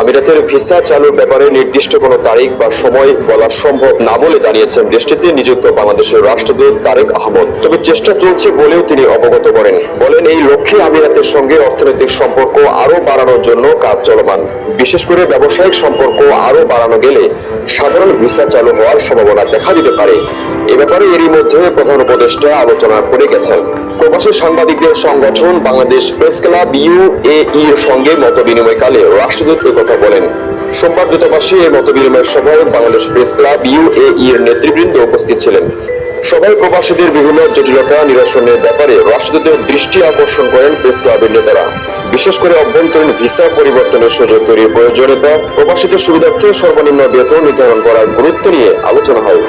আমিরাতের ভিসা চালুর ব্যাপারে নির্দিষ্ট কোনো তারিখ বা সময় বলা সম্ভব না বলে জানিয়েছেন দেশটিতে নিযুক্ত বাংলাদেশের রাষ্ট্রদূত তারেক আহমদ। তবে চেষ্টা চলছে বলেও তিনি অবগত করেন। বলেন, এই লক্ষ্যে আমিরাতের সঙ্গে অর্থনৈতিক সম্পর্ক আরও বাড়ানোর জন্য কাজ চলমান। বিশেষ করে ব্যবসায়িক সম্পর্ক আরও বাড়ানো গেলে সাধারণ ভিসা চালু হওয়ার সম্ভাবনা দেখা দিতে পারে। এ ব্যাপারে এরই মধ্যে প্রধান উপদেষ্টা আলোচনা করে গেছেন। প্রবাসী সাংবাদিকদের সংগঠন বাংলাদেশ প্রেস ক্লাব ইউএই এর সঙ্গে মত বিনিময়কালে রাষ্ট্রদূত কথা বলেন। সোমবার দূতাবাসে এই মত বিনিময় সভায় বাংলাদেশ প্রেস ক্লাব ইউএই এর নেতৃবৃন্দ উপস্থিত ছিলেন। সভায় প্রবাসীদের বিভিন্ন জটিলতা নিরসনের ব্যাপারে রাষ্ট্রদূতের দৃষ্টি আকর্ষণ করেন প্রেস ক্লাবের নেতারা। বিশেষ করে অভ্যন্তরীণ ভিসা পরিবর্তনের সুযোগ তৈরির প্রয়োজনীয়তা, প্রবাসীদের সুবিধার্থে সর্বনিম্ন বেতন নির্ধারণ করার গুরুত্ব নিয়ে আলোচনা হয়।